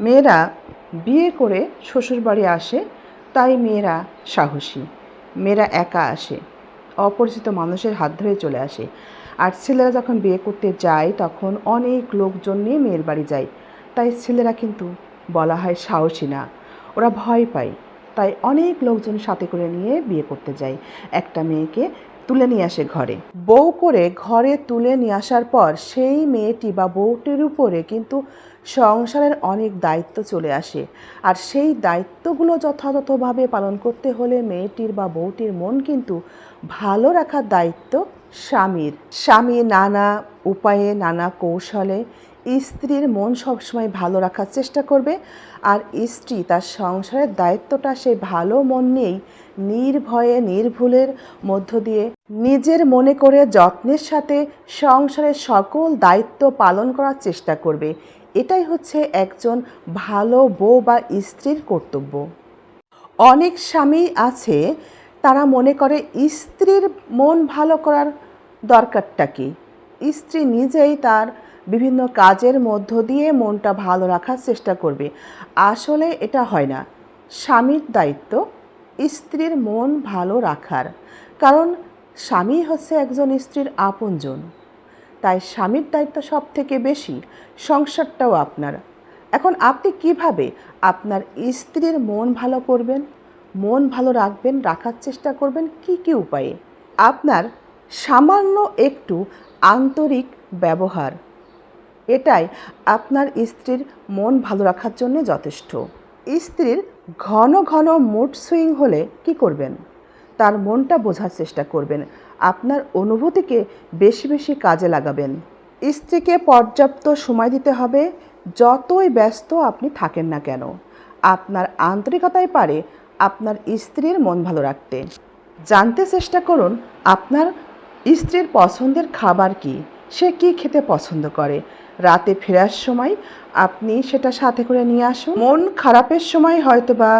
মেয়েরা বিয়ে করে শ্বশুরবাড়ি আসে, তাই মেয়েরা সাহসী। মেয়েরা একা আসে, অপরিচিত মানুষের হাত ধরে চলে আসে। আর ছেলেরা যখন বিয়ে করতে যায়, তখন অনেক লোকজন নিয়ে মেয়ের বাড়ি যায়। তাই ছেলেরা কিন্তু বলা হয় সাহসী না। ওরা ভয় পায়। তাই অনেক লোকজন সাথে করে নিয়ে বিয়ে করতে যায়। একটা মেয়েকে তুলে নিয়ে আসে ঘরে। বউ করে ঘরে তুলে নিয়ে আসার পর সেই মেয়েটি বা বউটির উপরে কিন্তু সংসারের অনেক দায়িত্ব চলে আসে। আর সেই দায়িত্বগুলো যথাযথভাবে পালন করতে হলে মেয়েটির বা বউটির মন কিন্তু ভালো রাখার দায়িত্ব স্বামীর। স্বামী নানা উপায়ে, নানা কৌশলে স্ত্রীর মন সবসময় ভালো রাখার চেষ্টা করবে আর স্ত্রী তার সংসারের দায়িত্বটা সেই ভালো মন নিয়েই নির্ভয়ে, নির্ভুলের মধ্য দিয়ে নিজের মনে করে যত্নের সাথে সংসারের সকল দায়িত্ব পালন করার চেষ্টা করবে। এটাই হচ্ছে একজন ভালো বউ বা স্ত্রীর কর্তব্য। অনেক স্বামী আছে, তারা মনে করে স্ত্রীর মন ভালো করার দরকারটা কি? স্ত্রী নিজেই তার বিভিন্ন কাজের মধ্য দিয়ে মনটা ভালো রাখার চেষ্টা করবে। আসলে এটা হয় না। স্বামীর দায়িত্ব, স্ত্রীর মন ভালো রাখার। কারণ স্বামী হচ্ছে একজন স্ত্রীর আপনজন। তাই স্বামীর দায়িত্ব সব থেকে বেশি, সংসারটাও আপনার। এখন আপনি কীভাবে আপনার স্ত্রীর মন ভালো করবেন, মন ভালো রাখবেন, রাখার চেষ্টা করবেন, কি কি উপায়ে? আপনার সামান্য একটু আন্তরিক ব্যবহার। এটাই আপনার স্ত্রীর মন ভালো রাখার জন্য যথেষ্ট। স্ত্রীর ঘন ঘন মুড সুইং হলে কি করবেন? তার মনটা বোঝার চেষ্টা করবেন। আপনার অনুভূতিকে বেশি বেশি কাজে লাগাবেন। স্ত্রীকে পর্যাপ্ত সময় দিতে হবে, যতই ব্যস্ত আপনি থাকেন না কেন। আপনার আন্তরিকতাই পারে আপনার স্ত্রীর মন ভালো রাখতে। জানতে চেষ্টা করুন, আপনার স্ত্রীর পছন্দের খাবার কি? সে কি খেতে পছন্দ করে? রাতে ফেরার সময় আপনি সেটা সাথে করে নিয়ে আসুন। মন খারাপের সময় হয়তো বা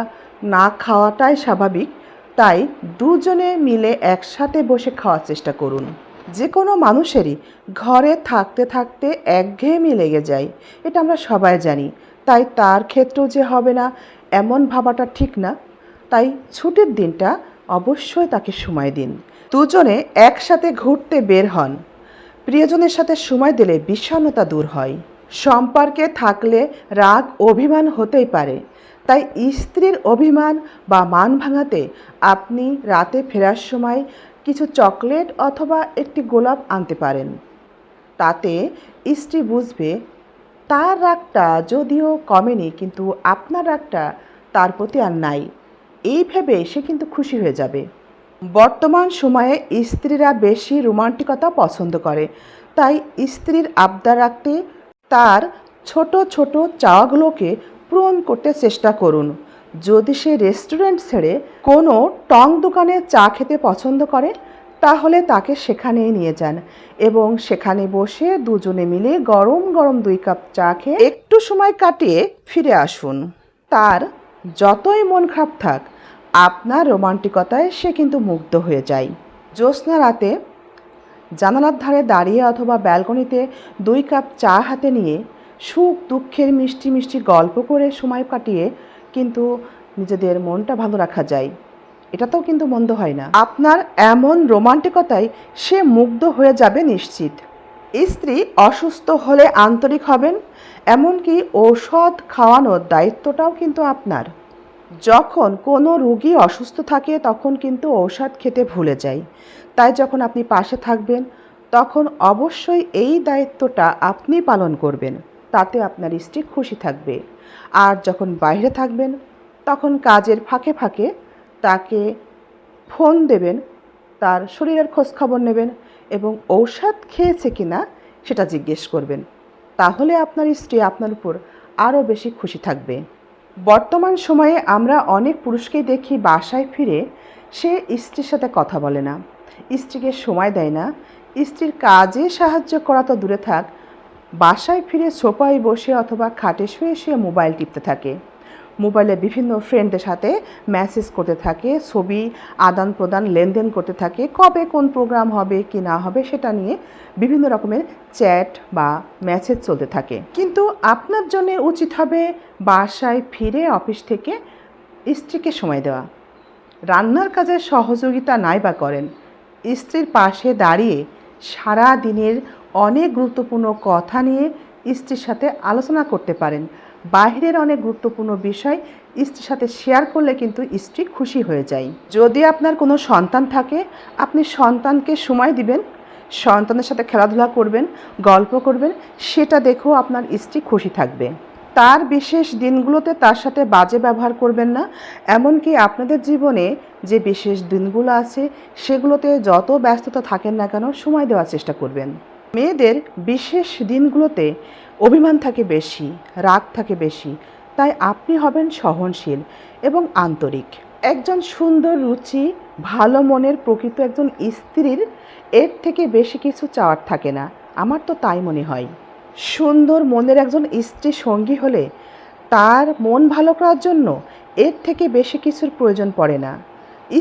না খাওয়াটাই স্বাভাবিক, তাই দুজনে মিলে একসাথে বসে খাওয়ার চেষ্টা করুন। যে কোনো মানুষেরই ঘরে থাকতে থাকতে একঘেয়েমি লেগে যায়, এটা আমরা সবাই জানি। তাই তার ক্ষেত্রেও যে হবে না, এমন ভাবাটা ঠিক না। তাই ছুটির দিনটা অবশ্যই তাকে সময় দিন। দুজনে একসাথে ঘুরতে বের হন। প্রিয়জনের সাথে সময় দিলে বিষণ্ণতা দূর হয়। সম্পর্কে থাকলে রাগ অভিমান হতেই পারে। তাই স্ত্রীর অভিমান বা মান ভাঙাতে আপনি রাতে ফেরার সময় কিছু চকলেট অথবা একটি গোলাপ আনতে পারেন। তাতে স্ত্রী বুঝবে, তার রাগটা যদিও কমেনি, কিন্তু আপনার রাগটা তার প্রতি আর নাই। এই ভেবে সে কিন্তু খুশি হয়ে যাবে। বর্তমান সময়ে স্ত্রীরা বেশি রোমান্টিকতা পছন্দ করে। তাই স্ত্রীর আবদার রাখতে তার ছোট ছোট চাওয়াগুলোকে পূরণ করতে চেষ্টা করুন। যদি সে রেস্টুরেন্ট ছেড়ে কোনো টং দোকানে চা খেতে পছন্দ করে, তাহলে তাকে সেখানেই নিয়ে যান এবং সেখানে বসে দুজনে মিলে গরম গরম দুই কাপ চা খেয়ে একটু সময় কাটিয়ে ফিরে আসুন। তার যতই মন খারাপ থাক আপনার রোমান্টিকতায় সে কিন্তু মুগ্ধ হয়ে যায়। জ্যোৎস্না রাতে জানালার ধারে দাঁড়িয়ে অথবা ব্যালকনিতে দুই কাপ চা হাতে নিয়ে সুখ দুঃখের মিষ্টি মিষ্টি গল্প করে সময় কাটিয়ে কিন্তু নিজেদের মনটা ভালো রাখা যায়। এটাতেও কিন্তু মন্দ হয় না। আপনার এমন রোমান্টিকতায় সে মুগ্ধ হয়ে যাবে নিশ্চিত। স্ত্রী অসুস্থ হলে আন্তরিক হবেন, এমনকি ঔষধ খাওয়ানোর দায়িত্বটাও কিন্তু আপনার। যখন কোনো রুগী অসুস্থ থাকে, তখন কিন্তু ঔষধ খেতে ভুলে যায়। তাই যখন আপনি পাশে থাকবেন, তখন অবশ্যই এই দায়িত্বটা আপনি পালন করবেন। তাতে আপনার স্ত্রী খুশি থাকবে। আর যখন বাইরে থাকবেন, তখন কাজের ফাঁকে ফাঁকে তাকে ফোন দেবেন, তার শরীরের খোঁজখবর নেবেন এবং ঔষধ খেয়েছে কিনা সেটা জিজ্ঞেস করবেন। তাহলে আপনার স্ত্রী আপনার উপর আরও বেশি খুশি থাকবে। বর্তমান সময়ে আমরা অনেক পুরুষকেই দেখি বাসায় ফিরে সে স্ত্রীর সাথে কথা বলে না। স্ত্রীকে সময় দেয় না। স্ত্রীর কাজে সাহায্য করা তো দূরে থাক। বাসায় ফিরে সোফায় বসে অথবা খাটে শুয়ে শুয়ে মোবাইল টিপতে থাকে। মোবাইলে বিভিন্ন ফ্রেন্ডদের সাথে মেসেজ করতে থাকে, ছবি আদান প্রদান, লেনদেন করতে থাকে, কবে কোন প্রোগ্রাম হবে, কি না হবে, সেটা নিয়ে বিভিন্ন রকমের চ্যাট বা মেসেজ চলতে থাকে। কিন্তু আপনার জন্য উচিত হবে বাসায় ফিরে অফিস থেকে স্ত্রীকে সময় দেওয়া। রান্নার কাজে সহযোগিতা নাই বা করেন। স্ত্রীর পাশে দাঁড়িয়ে সারা দিনের অনেক গুরুত্বপূর্ণ কথা নিয়ে স্ত্রীর সাথে আলোচনা করতে পারেন। বাহিরের অনেক গুরুত্বপূর্ণ বিষয় স্ত্রীর সাথে শেয়ার করলে কিন্তু স্ত্রী খুশি হয়ে যায়। যদি আপনার কোনো সন্তান থাকে, আপনি সন্তানকে সময় দিবেন, সন্তানের সাথে খেলাধুলা করবেন, গল্প করবেন, সেটা দেখেও আপনার স্ত্রী খুশি থাকবে। তার বিশেষ দিনগুলোতে তার সাথে বাজে ব্যবহার করবেন না, এমনকি আপনাদের জীবনে যে বিশেষ দিনগুলো আছে, সেগুলোতে যত ব্যস্ততা থাকেন না কেন, সময় দেওয়ার চেষ্টা করবেন। মেয়েদের বিশেষ দিনগুলোতে অভিমান থাকে বেশি, রাগ থাকে বেশি, তাই আপনি হবেন সহনশীল এবং আন্তরিক। একজন সুন্দর, রুচি, ভালো মনের প্রকৃত একজন স্ত্রীর এর থেকে বেশি কিছু চাওয়ার থাকে না। আমার তো তাই মনে হয়। সুন্দর মনের একজন স্ত্রী সঙ্গী হলে তার মন ভালো করার জন্য এর থেকে বেশি কিছুর প্রয়োজন পড়ে না।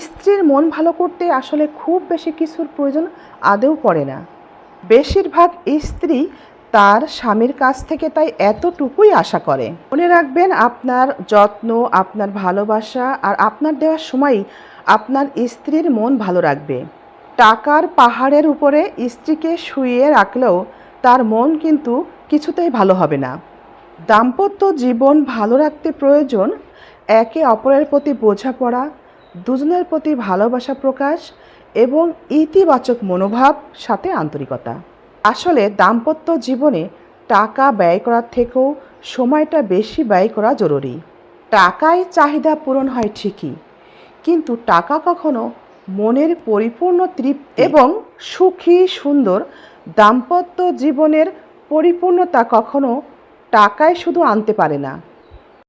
স্ত্রীর মন ভালো করতে আসলে খুব বেশি কিছুর প্রয়োজন আদেও পড়ে না। বেশিরভাগ স্ত্রী তার স্বামীর কাছ থেকে তাই এতটুকুই আশা করে। মনে রাখবেন, আপনার যত্ন, আপনার ভালোবাসা আর আপনার দেওয়ার সময়ই আপনার স্ত্রীর মন ভালো রাখবে। টাকার পাহাড়ের উপরে স্ত্রীকে শুইয়ে রাখলেও তার মন কিন্তু কিছুতেই ভালো হবে না। দাম্পত্য জীবন ভালো রাখতে প্রয়োজন একে অপরের প্রতি বোঝাপড়া দুজনের প্রতি ভালোবাসা প্রকাশ এবং ইতিবাচক মনোভাব, সাথে আন্তরিকতা। আসলে দাম্পত্য জীবনে টাকা ব্যয় করার থেকেও সময়টা বেশি ব্যয় করা জরুরি। টাকায় চাহিদা পূরণ হয় ঠিকই, কিন্তু টাকা কখনো মনের পরিপূর্ণ তৃপ্তি এবং সুখী, সুন্দর দাম্পত্য জীবনের পরিপূর্ণতা কখনো টাকায় শুধু আনতে পারে না।